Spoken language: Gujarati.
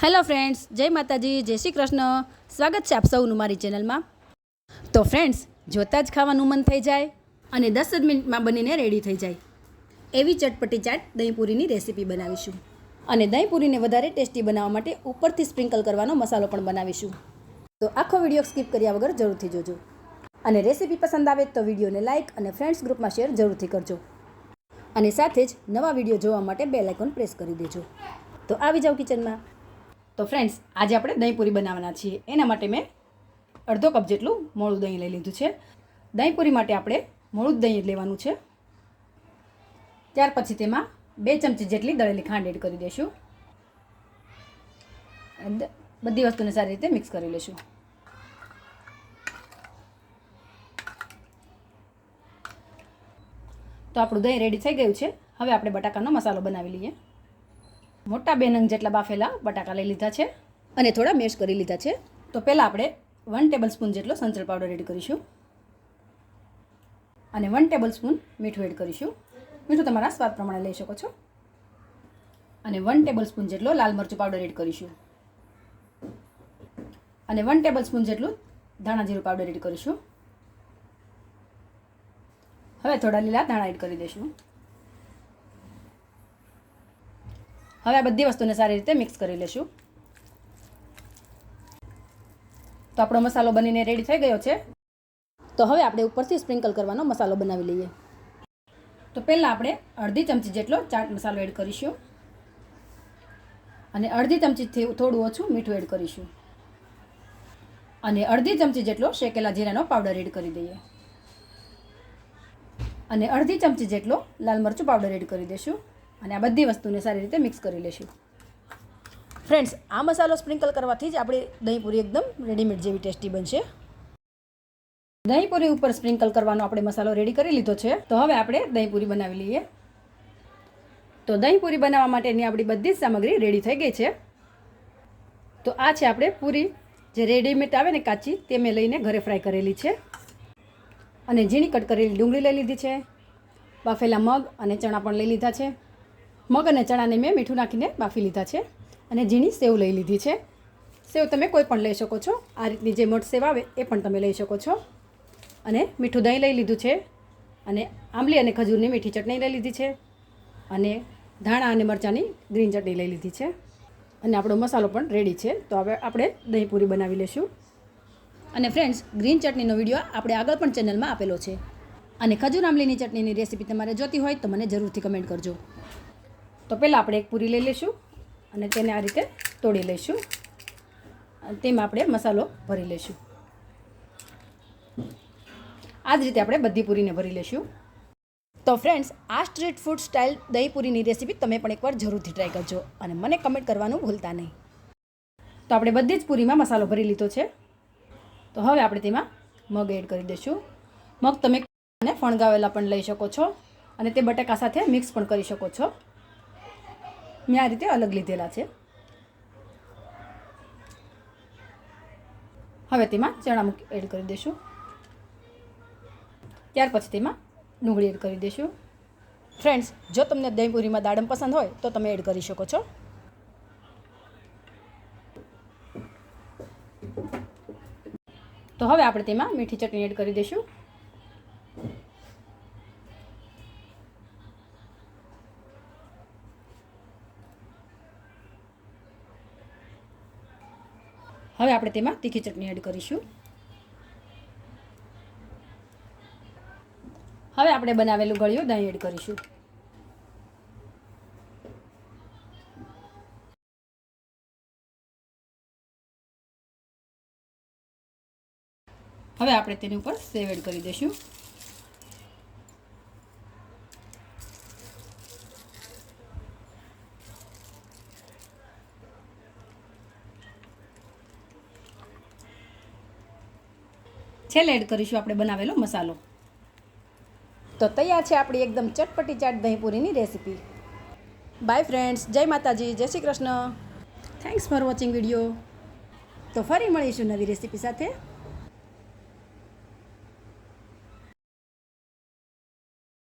હેલો ફ્રેન્ડ્સ જય માતાજી, જય શ્રી કૃષ્ણ. સ્વાગત છે આપ સૌનું મારી ચેનલમાં. તો ફ્રેન્ડ્સ જોતાં જ ખાવાનું મન થઈ જાય અને દસ જ મિનિટમાં બનીને રેડી થઈ જાય. એવી ચટપટી ચાટ દહીંપૂરીની રેસીપી બનાવીશું. અને દહીંપૂરીને વધારે ટેસ્ટી બનાવવા માટે ઉપરથી સ્પ્રિંકલ કરવાનો મસાલો પણ બનાવીશું. તો આખો વીડિયો સ્કીપ કર્યા વગર જરૂરથી જોજો. અને રેસીપી પસંદ આવે તો વિડીયોને લાઇક અને ફ્રેન્ડ્સ ગ્રુપમાં શેર જરૂરથી કરજો. અને સાથે જ નવા વીડિયો જોવા માટે બેલ આઇકોન પ્રેસ કરી દેજો. તો આવી જાઓ કિચનમાં તો ફ્રેન્ડ્સ આજે આપણે દહીંપૂરી બનાવવાના છીએ. એના માટે મેં અડધો કપ જેટલું મોળું દહીં લઈ લીધું છે. દહીંપૂરી માટે આપણે મોળું દહીં લેવાનું છે. ત્યાર પછી તેમાં બે ચમચી જેટલી દળેલી ખાંડ એડ કરી દઈશું. બધી વસ્તુને સારી રીતે મિક્સ કરી લઈશું. તો આપણું દહીં રેડી થઈ ગયું છે. હવે આપણે બટાકાનો મસાલો બનાવી લઈએ. મોટા બે નંગ જેટલા બાફેલા બટાકા લઈ લીધા છે. અને થોડા મેશ કરી લીધા છે. તો પહેલાં આપણે વન ટેબલ સ્પૂન જેટલો સંચળ પાવડર એડ કરીશું. અને વન ટેબલ સ્પૂન મીઠું એડ કરીશું. મીઠું તમારા સ્વાદ પ્રમાણે લઈ શકો છો. અને વન ટેબલ સ્પૂન જેટલો લાલ મરચું પાવડર એડ કરીશું. અને વન ટેબલ સ્પૂન જેટલું ધાણા જીરું પાવડર એડ કરીશું. હવે થોડા લીલા ધાણા એડ કરી દઈશું. હવે આ બધી વસ્તુને સારી રીતે મિક્સ કરી લેશું. તો આપણો મસાલો બનીને રેડી થઈ ગયો છે. તો હવે આપણે ઉપરથી સ્પ્રિંકલ કરવાનો મસાલો બનાવી લઈએ. તો પહેલાં આપણે અડધી ચમચી જેટલો ચાટ મસાલો એડ કરીશું. અને અડધી ચમચીથી થોડું ઓછું મીઠું એડ કરીશું. અને અડધી ચમચી જેટલો શેકેલા જીરાનો પાવડર એડ કરી દઈએ. અને અડધી ચમચી જેટલો લાલ મરચું પાવડર એડ કરી દઈશું. અને આ બધી વસ્તુને સારી રીતે મિક્સ કરી લઈશું ફ્રેન્ડ્સ આ મસાલો સ્પ્રિંકલ કરવાથી જ આપણી દહીંપૂરી એકદમ રેડીમેડ જેવી ટેસ્ટી બનશે. દહીંપૂરી ઉપર સ્પ્રિંકલ કરવાનો આપણે મસાલો રેડી કરી લીધો છે. તો હવે આપણે દહીંપૂરી બનાવી લઈએ. તો દહીંપૂરી બનાવવા માટેની આપણી બધી જ સામગ્રી રેડી થઈ ગઈ છે. તો આ છે આપણે પૂરી. જે રેડીમેડ આવે ને કાચી તે મેં લઈને ઘરે ફ્રાય કરેલી છે. અને ઝીણી કટ કરેલી ડુંગળી લઈ લીધી છે. બાફેલા મગ અને ચણા પણ લઈ લીધા છે. મગ અને ચણાને મેં મીઠું નાખીને બાફી લીધા છે અને ઝીણી સેવ લઈ લીધી છે. સેવ તમે કોઈ પણ લઈ શકો છો. આ રીતની જે મઠ સેવ આવે એ પણ તમે લઈ શકો છો. અને મીઠું દહીં લઈ લીધું છે અને આંબલી અને ખજૂરની મીઠી ચટણી લઈ લીધી છે અને ધાણા અને મરચાંની ગ્રીન ચટણી લઈ લીધી છે. અને આપણો મસાલો પણ રેડી છે. તો હવે આપણે દહીં પૂરી બનાવી લઈશું અને ફ્રેન્ડ્સ ગ્રીન ચટણીનો વીડિયો આપણે આગળ પણ ચેનલમાં આપેલો છે. અને ખજૂર આંબલીની ચટણીની રેસીપી તમારે જોતી હોય તો મને જરૂરથી કમેન્ટ કરજો. તો પહેલાં આપણે એક પૂરી લઈ લઈશું અને તેને આ રીતે તોડી લઈશું. તેમાં આપણે મસાલો ભરી લઈશું. આ જ રીતે આપણે બધી પૂરીને ભરી લઈશું. તો ફ્રેન્ડ્સ આ સ્ટ્રીટ ફૂડ સ્ટાઇલ દહીં પૂરીની રેસીપી તમે પણ એકવાર જરૂરથી ટ્રાય કરજો અને મને કમેન્ટ કરવાનું ભૂલતા નહીં. તો આપણે બધી જ પૂરીમાં મસાલો ભરી લીધો છે. તો હવે આપણે તેમાં મગ એડ કરી દઈશું. મગ તમે અને ફણગાવેલા પણ લઈ શકો છો અને તે બટાકા સાથે મિક્સ પણ કરી શકો છો. મેં આ રીતે અલગ લીધેલા છે. હવે તેમાં ચણા મૂકી એડ કરી દઈશું. ત્યાર પછી તેમાં ડુંગળી એડ કરી દઈશું. ફ્રેન્ડ્સ જો તમને દહીંપુરીમાં દાડમ પસંદ હોય, તો તમે એડ કરી શકો છો. તો હવે આપણે તેમાં મીઠી ચટણી એડ કરી દઈશું. હવે આપણે તેમાં તીખી ચટણી એડ કરીશું. હવે આપણે બનાવેલું ગળ્યું દહીં એડ કરીશું. હવે આપણે તેની ઉપર સેવ એડ કરી દઈશું. છેલ્લે એડ કરીશું આપણે બનાવેલો મસાલો. તો તૈયાર છે આપણી એકદમ ચટપટી ચાટ દહીંપૂરીની રેસીપી. બાય ફ્રેન્ડ્સ જય માતાજી, જય Shri Krishna. Thanks for watching video તો ફરી મળીશું નવી રેસીપી સાથે.